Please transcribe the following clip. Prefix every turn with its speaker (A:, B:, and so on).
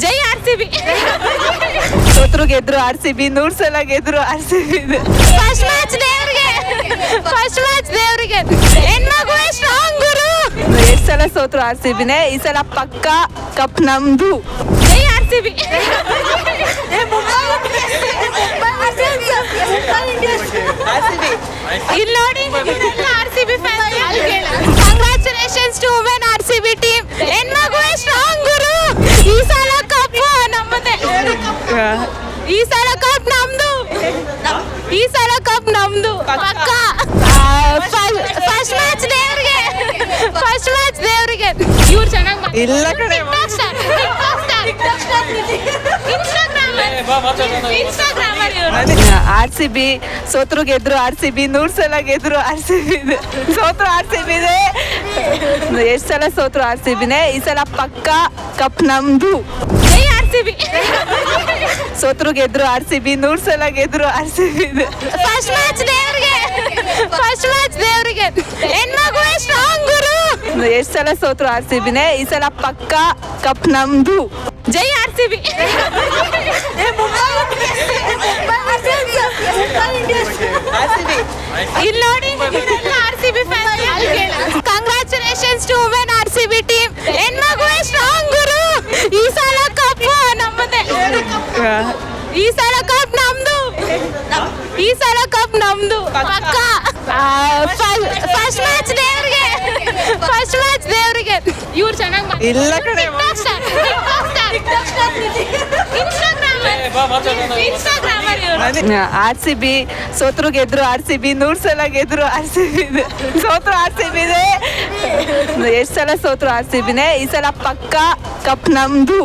A: ಜೈ R C B.
B: ಸೋತ್ರು ಗೆದ್ರು R C B ನೂರ್ ಸಲ ಗೆದ್ರು R C B.
A: First match ದೇವ್ರಿಗೆ. ಫಸ್ಟ್ ಮ್ಯಾಚ್ ದೇವ್ರಿಗೆ. ಹೆಣ್ಮಗು ಸ್ಟ್ರಾಂಗ್ ಗುರು.
B: ಎಷ್ಟ್ ಸಲ ಸೋತ್ರು ಆರ್ ಸಿ ಬಿನೇ ಈ ಸಲ ಪಕ್ಕ ಕಪ್ ನಮ್ದು.
A: ಜೈ ಆರ್ ಸಿ ಬಿ. ಇಲ್ಲಿ ನೋಡಿ. ಈ ಸಲ ಕಪ್ ನಮ್ದು. ಈ ಸಲ ಕಪ್ ನಮ್ದು. ಪಕ್ಕ. ಫಸ್ಟ್ ಮ್ಯಾಚ್ ದೇವ್ರಿಗೆ. ಫಸ್ಟ್ ಮ್ಯಾಚ್ ದೇವ್ರಿಗೆ. ಇವ್ರು ಚೆನ್ನಾಗಿ
B: ಇಲ್ಲ ಕಡೆ
A: ಇನ್ಸ್ಟಾಗ್ರಾಮ್
B: ಆರ್ ಸಿ ಬಿ ಸೋತ್ರು ಗೆದ್ರು ಆರ್ ಸಿ ಬಿ ನೂರ್ ಸಲ ಗೆದ್ರು ಆರ್ ಸಿ ಬಿ ಸೋತ್ರು ಆರ್ ಸಿ ಬಿ ಎಷ್ಟ್ ಸಲ ಸೋತ್ರು ಆರ್ ಸಿ ಬಿನೇ ಈ ಸಲ ಪಕ್ಕ ಕಪ್ ನಮ್ದು.
A: ಆರ್ ಸಿ ಬಿ
B: ಸೋತ್ರು ಗೆದ್ರು ಆರ್ ಸಿ ಬಿ ನೂರ್ ಸಲ ಗೆದ್ರು R C B
A: first match ದೇವ್ರಿಗೆ ಫಸ್ಟ್ ಮ್ಯಾಚ್ ದೇವ್ರಿಗೆ ಹೆಣ್ಮಗುವೆ ಸ್ಟ್ರಾಂಗ್ ಗುರು.
B: ಎಷ್ಟ್ ಸಲ ಸೋತ್ರು ಆರ್ ಸಿ ಬಿನೇ ಈ ಸಲ ಪಕ್ಕ ಕಪ್ ನಮ್ದು.
A: ಜೈ ಆರ್ ಸಿ ಬಿ ಇಲ್ಲಿ ಈ ಸಲ ಕಪ್ ನಮ್ದು. ಈ ಸಲ ಕಪ್ ನಮ್ದು. ಪಕ್ಕ. ಫಸ್ಟ್ ಮ್ಯಾಚ್ ದೇವ್ರಿಗೆ. ಫಸ್ಟ್ ಮ್ಯಾಚ್ ದೇವ್ರಿಗೆ. ಇವ್ರು ಚೆನ್ನಾಗಿ
B: ಇಲ್ಲ
A: ಕಡೆ
B: ಆರ್ ಸಿ ಬಿ ಸೋತ್ರು ಗೆದ್ರು ಆರ್ ಸಿ ಬಿ ನೂರ್ ಸಲ ಗೆದ್ರು ಆರ್ ಸಿ ಬಿ ಸೋತ್ರು ಆರ್ ಸಿ ಬಿ ಎಷ್ಟ್ ಸಲ ಸೋತ್ರು ಆರ್ ಸಿ ಬಿನೇ? ಈ ಸಲ ಪಕ್ಕ ಕಪ್ ನಮ್ದು.